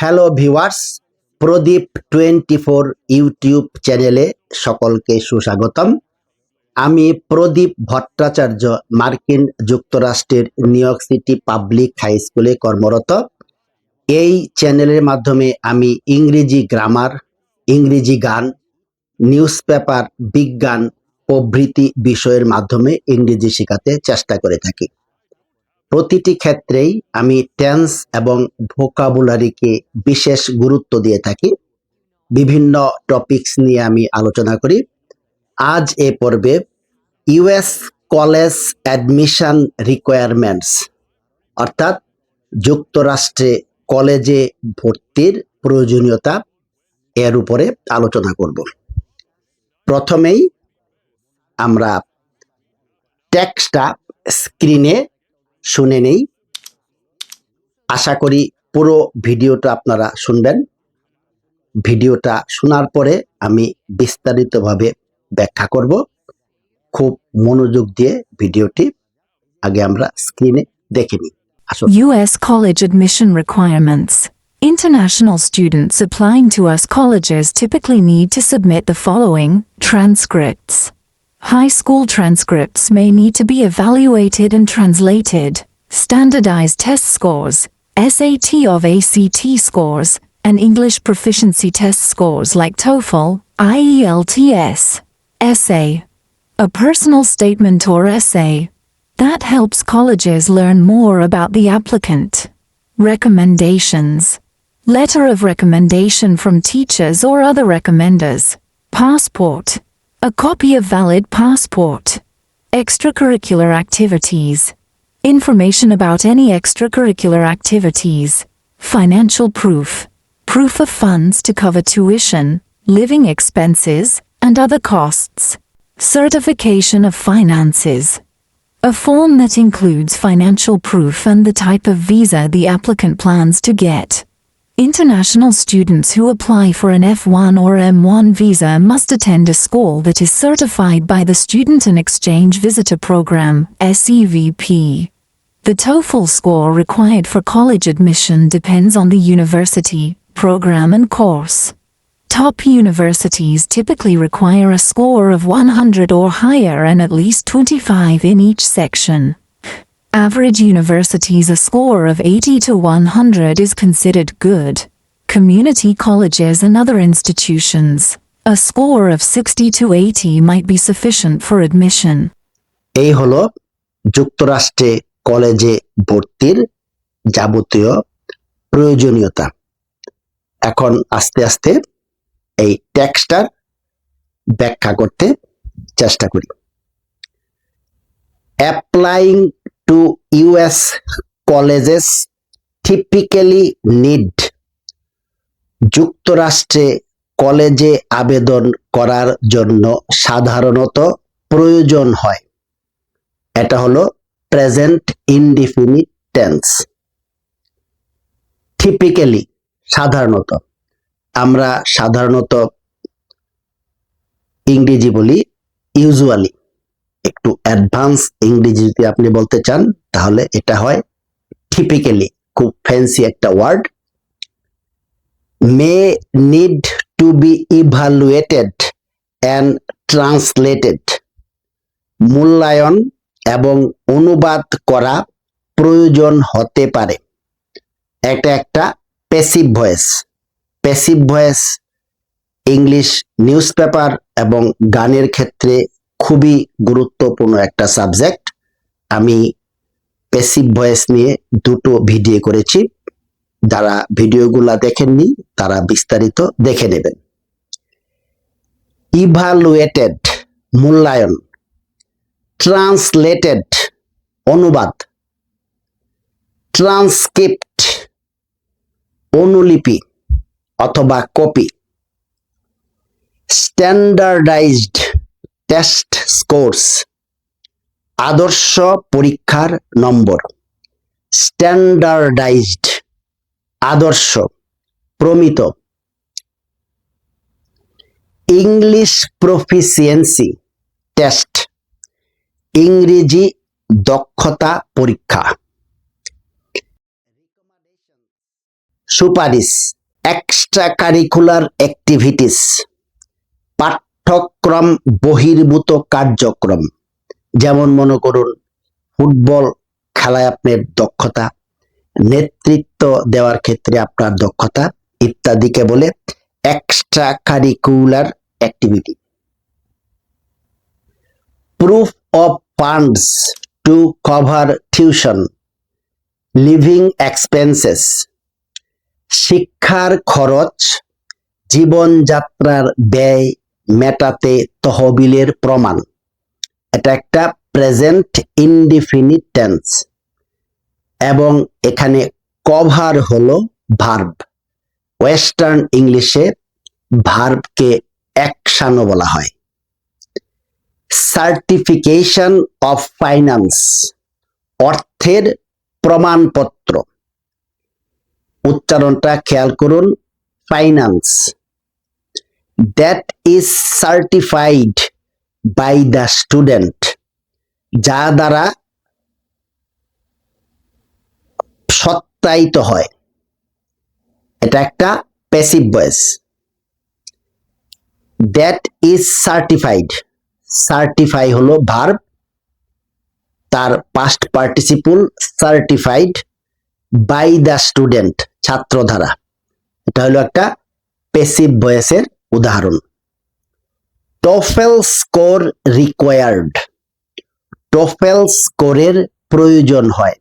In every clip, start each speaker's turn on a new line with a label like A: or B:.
A: Hello viewers Pradip twenty four YouTube চ্যানেলে সকলকে সুস্বাগতম। আমি প্রদীপ ভট্টাচার্য, মার্কিন যুক্তরাষ্ট্রের New York City public high স্কুলে কর্মরত। এই চ্যানেলের মাধ্যমে আমি ইংরেজি গ্রামার ইংরেজি গান নিউজ পেপার বিজ্ঞান প্রভৃতি বিষয়ের মাধ্যমে ইংরেজি শেখাতে চেষ্টা করে থাকি। প্রতিটি ক্ষেত্রেই আমি টেন্স এবং ভোকাবুলারিকে বিশেষ গুরুত্ব দিয়ে থাকি। বিভিন্ন টপিকস নিয়ে আমি আলোচনা করি। আজ এ পর্বে ইউএস কলেজ অ্যাডমিশন রিকোয়ারমেন্টস অর্থাৎ যুক্তরাষ্ট্রে কলেজে ভর্তির প্রয়োজনীয়তা এর উপরে আলোচনা করব। প্রথমেই আমরা টেক্সটটা স্ক্রিনে শুনে নেই আশা করি পুরো ভিডিওটা আপনারা শুনবেন ভিডিওটা শোনার পরে আমি বিস্তারিতভাবে ব্যাখ্যা করব খুব মনোযোগ দিয়ে ভিডিওটি আগে আমরা স্ক্রিনে দেখে নিই
B: U.S. college admission requirements. International students applying to US colleges typically need to submit the following transcripts. High school transcripts may need to be evaluated and translated. Standardized test scores, SAT of ACT scores, and English proficiency test scores like TOEFL, IELTS. Essay. A personal statement or essay. That helps colleges learn more about the applicant. Recommendations. Letter of recommendation from teachers or other recommenders. Passport. A copy of valid passport. Extracurricular activities. Information about any extracurricular activities. Financial proof. Proof of funds to cover tuition, living expenses, and other costs. Certification of finances. A form that includes financial proof and the type of visa the applicant plans to get. International students who apply for an F1 or M1 visa must attend a school that is certified by the Student and Exchange Visitor Program, SEVP. The TOEFL score required for college admission depends on the university, program, and course. Top universities typically require a score of 100 or higher and at least 25 in each section. Average universities a score of 80 to 100 is considered good. Community colleges and other institutions, a score of 60 to 80 might be sufficient for admission.
A: এই হলো যুক্তরাষ্ট্রে কলেজে ভর্তির যাবতীয় প্রয়োজনীয়তা এখন আস্তে আস্তে এই টেক্সটার ব্যাখ্যা করতে চেষ্টা করি applying to US colleges typically need যুক্তরাষ্ট্রে কলেজে আবেদন করার জন্য সাধারণত প্রয়োজন হয়। এটা হলো প্রেজেন্ট ইনডিফিনিট টেন্স টিপিক্যালি সাধারণত। আমরা সাধারণত ইংরেজি বলি ইউজুয়ালি একটু অ্যাডভান্স ইংরেজি যদি আপনি বলতে চান, তাহলে এটা হয় টিপিক্যালি খুব ফ্যান্সি একটা word may need to be evaluated and translated মূল্যায়ন এবং অনুবাদ করা প্রয়োজন হতে পারে। এটা একটা passive voice passive voice English newspaper এবং গানের ক্ষেত্রে খুবই গুরুত্বপূর্ণ একটা সাবজেক্ট আমি প্যাসিভ ভয়েস নিয়ে দুটো ভিডিও করেছি। যারা ভিডিওগুলা দেখেননি, তারা বিস্তারিত দেখে নেবেন। ইভালুয়েটেড মূল্যায়ন ট্রান্সলেটেড অনুবাদ ট্রান্সক্রিপ্ট অনুলিপি অথবা কপি স্ট্যান্ডার্ডাইজড টেস্ট স্কোরস। আদর্শ পরীক্ষার নম্বর। স্ট্যান্ডার্ডাইজড। আদর্শ। প্রমিত। English proficiency test. ইংরেজি দক্ষতা পরীক্ষা। সুপারিশ। এক্সট্রা কারিকুলার অ্যাক্টিভিটিস পাঠ্যক্রম বহির্ভূত কার্যক্রম। যেমন মনে করুন, ফুটবল খেলায় আপনার দক্ষতা, নেতৃত্ব দেওয়ার ক্ষেত্রে আপনার দক্ষতা ইত্যাদিকে বলে extra curricular activity proof of funds to cover tuition living expenses শিক্ষার খরচ, জীবনযাত্রার ব্যয় মেটাতে তহবিলের প্রমাণ। এটা একটা প্রেজেন্ট ইনডিফিনিট টেন্স এবং এখানে কভার হলো ভার্ব ওয়েস্টার্ন ইংলিশে ভার্বকে অ্যাকশনও বলা হয়। সার্টিফিকেশন অফ ফাইন্যান্স অর্থের প্রমাণপত্র। উচ্চারণটা খেয়াল করুন finance that is certified by the student যা দ্বারা সত্যায়িত হয়। এটা একটা passive voice that is certified certify হলো ভার্ব তার past participle certified by the student ছাত্র ধারা এটা হলো একটা প্যাসিভ ভয়েসের উদাহরণ টফেল স্কোর রিকোয়ার্ড টোফেল স্কোরের প্রয়োজন হয়।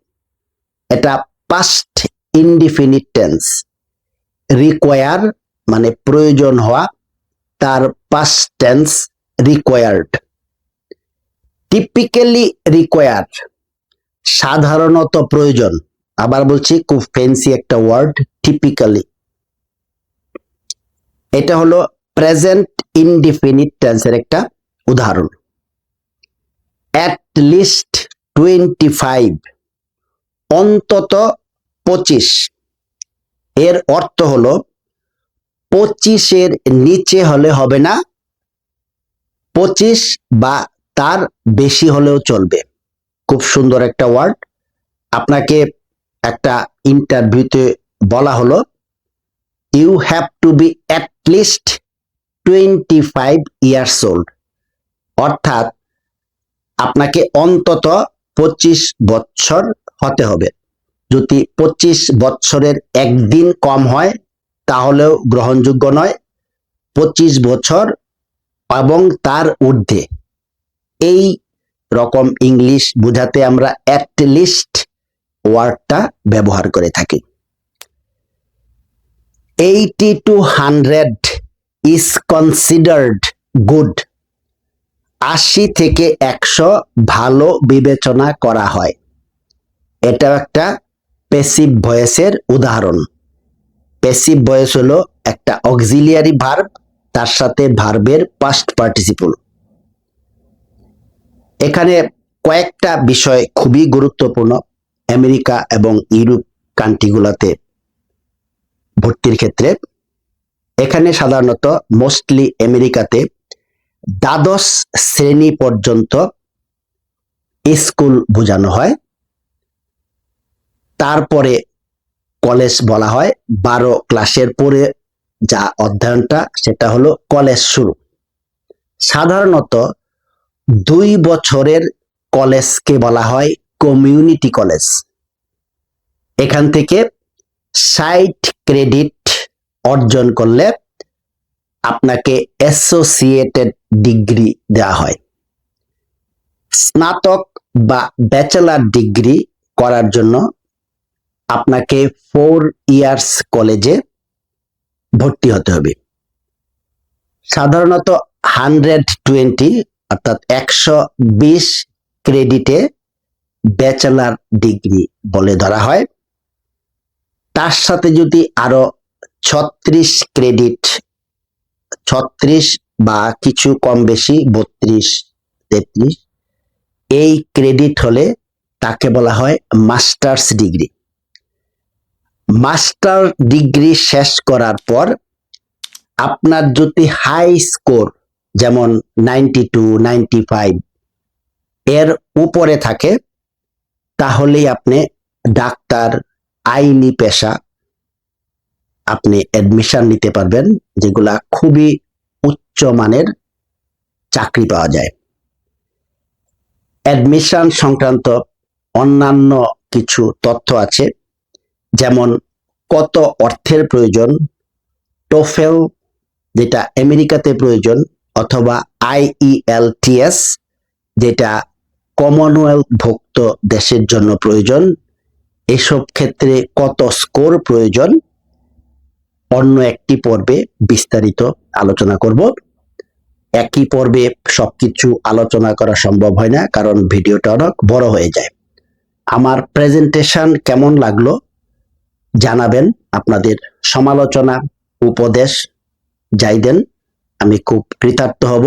A: এটা পাস্ট ইনডিফিনিট টেন্স রিকোয়ার মানে প্রয়োজন হওয়া, তার past tense required typically require সাধারণত প্রয়োজন, আবার বলছি খুব ফেন্সি একটা ওয়ার্ড টিপিক্যালি এটা হলো প্রেজেন্ট ইনডিফিনিট টেন্সের একটা উদাহরণ। অ্যাট লিস্ট টোয়েন্টি ফাইভ অন্তত পঁচিশ। এর অর্থ হল, পঁচিশের নিচে হলে হবে না, পঁচিশ বা তার বেশি হলেও চলবে। খুব সুন্দর একটা ওয়ার্ড আপনাকে একটা ইন্টারভিউতে বলা হলো you have to be at least twenty five years old অর্থাৎ আপনাকে অন্তত পঁচিশ হতে হবে। যদি পঁচিশ একদিন কম হয়, তাহলেও গ্রহণযোগ্য নয়। পঁচিশ বছর এবং তার ঊর্ধ্বে। এই রকম ইংলিশ বোঝাতে আমরা অ্যাট লিস্ট ওয়ার্ডটা ব্যবহার করে থাকি। Eighty to hundred is considered good আশি থেকে একশো ভালো বিবেচনা করা হয়। এটা একটা প্যাসিভ ভয়েসের উদাহরণ। প্যাসিভ ভয়েস হলো একটা অক্সিলিয়ারি ভার্ব তার সাথে ভার্বের পাস্ট পার্টিসিপল এখানে কয়েকটা বিষয় খুবই গুরুত্বপূর্ণ। আমেরিকা এবং ইউরোপ কান্ট্রিগুলোতে ভর্তির ক্ষেত্রে। এখানে সাধারণত মোস্টলি আমেরিকাতে দ্বাদশ শ্রেণি পর্যন্ত স্কুল বোঝানো হয়। তারপরে কলেজ বলা হয়। বারো ক্লাসের পরে যা অধ্যয়নটা, সেটা হলো কলেজ শুরু। সাধারণত দুই বছরের কলেজকে বলা হয় কমিউনিটি কলেজ। এখান থেকে ষাট ক্রেডিট অর্জন করলে আপনাকে অ্যাসোসিয়েটেড ডিগ্রি দেওয়া হয়। স্নাতক বা ব্যাচেলার ডিগ্রি করার জন্য আপনাকে ফোর ইয়ার্স কলেজে ভর্তি হতে হবে। সাধারণত হান্ড্রেড টোয়েন্টি অর্থাৎ একশো বিশ ক্রেডিটে ব্যাচেলার ডিগ্রি বলে ধরা হয়। তার সাথে যদি আরও ছত্রিশ ক্রেডিট ছত্রিশ বা কিছু কম বেশি বত্রিশ, তেত্রিশ। এই ক্রেডিট হলে তাকে বলা হয় মাস্টার্স ডিগ্রি। মাস্টার ডিগ্রি শেষ করার পর আপনার যদি হাই স্কোর, যেমন নাইনটি টু, নাইনটি ফাইভ, এর উপরে থাকে, তাহলেই আপনি ডাক্তার, আইনি পেশা আপনি অ্যাডমিশন নিতে পারবেন, যেগুলা খুবই উচ্চ মানের চাকরি পাওয়া যায়। অ্যাডমিশন সংক্রান্ত অন্যান্য কিছু তথ্য আছে, যেমন কত অর্থের প্রয়োজন টোফেল যেটা আমেরিকাতে প্রয়োজন, অথবা আইইএলটিএস যেটা কমনওয়েলথ ভুক্ত দেশের জন্য প্রয়োজন, এসব ক্ষেত্রে কত স্কোর প্রয়োজন অন্য একটি পর্বে বিস্তারিত আলোচনা করব। একই পর্বে সবকিছু আলোচনা করা সম্ভব হয় না, কারণ ভিডিওটা অনেক বড় হয়ে যায়। আমার প্রেজেন্টেশন কেমন লাগল জানাবেন। আপনাদের সমালোচনা, উপদেশ যাই দেন আমি খুব কৃতার্থ হব।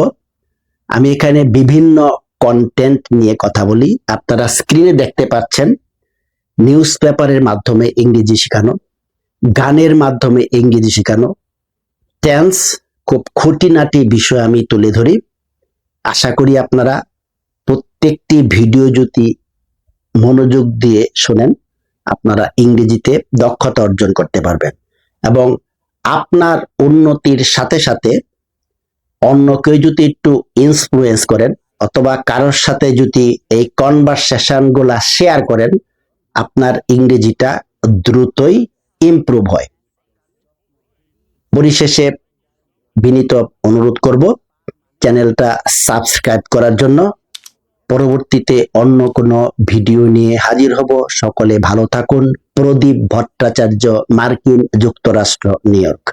A: আমি এখানে বিভিন্ন কন্টেন্ট নিয়ে কথা বলি। আপনারা স্ক্রিনে দেখতে পাচ্ছেন। নিউজ পেপারের মাধ্যমে ইংরেজি শেখানো। গানের মাধ্যমে ইংরেজি শেখানো। টেন্স খুব খুঁটিনাটি বিষয় আমি তুলে ধরি। আশা করি আপনারা প্রত্যেকটি ভিডিও যদি মনোযোগ দিয়ে শোনেন, আপনারা ইংরেজিতে দক্ষতা অর্জন করতে পারবেন এবং আপনার উন্নতির সাথে সাথে অন্য কেউ যদি একটু ইন্সফ্লুয়েন্স করেন অথবা কারোর সাথে যদি এই কনভারসেশনগুলা শেয়ার করেন, আপনার ইংরেজিটা দ্রুতই ইমপ্রুভ হয়। পরিশেষে বিনীত অনুরোধ করব, চ্যানেলটা সাবস্ক্রাইব করার জন্য। পরবর্তীতে অন্য কোনো ভিডিও নিয়ে হাজির হব। সকলে ভালো থাকুন। প্রদীপ ভট্টাচার্য, মার্কিন যুক্তরাষ্ট্র, নিউ ইয়র্ক।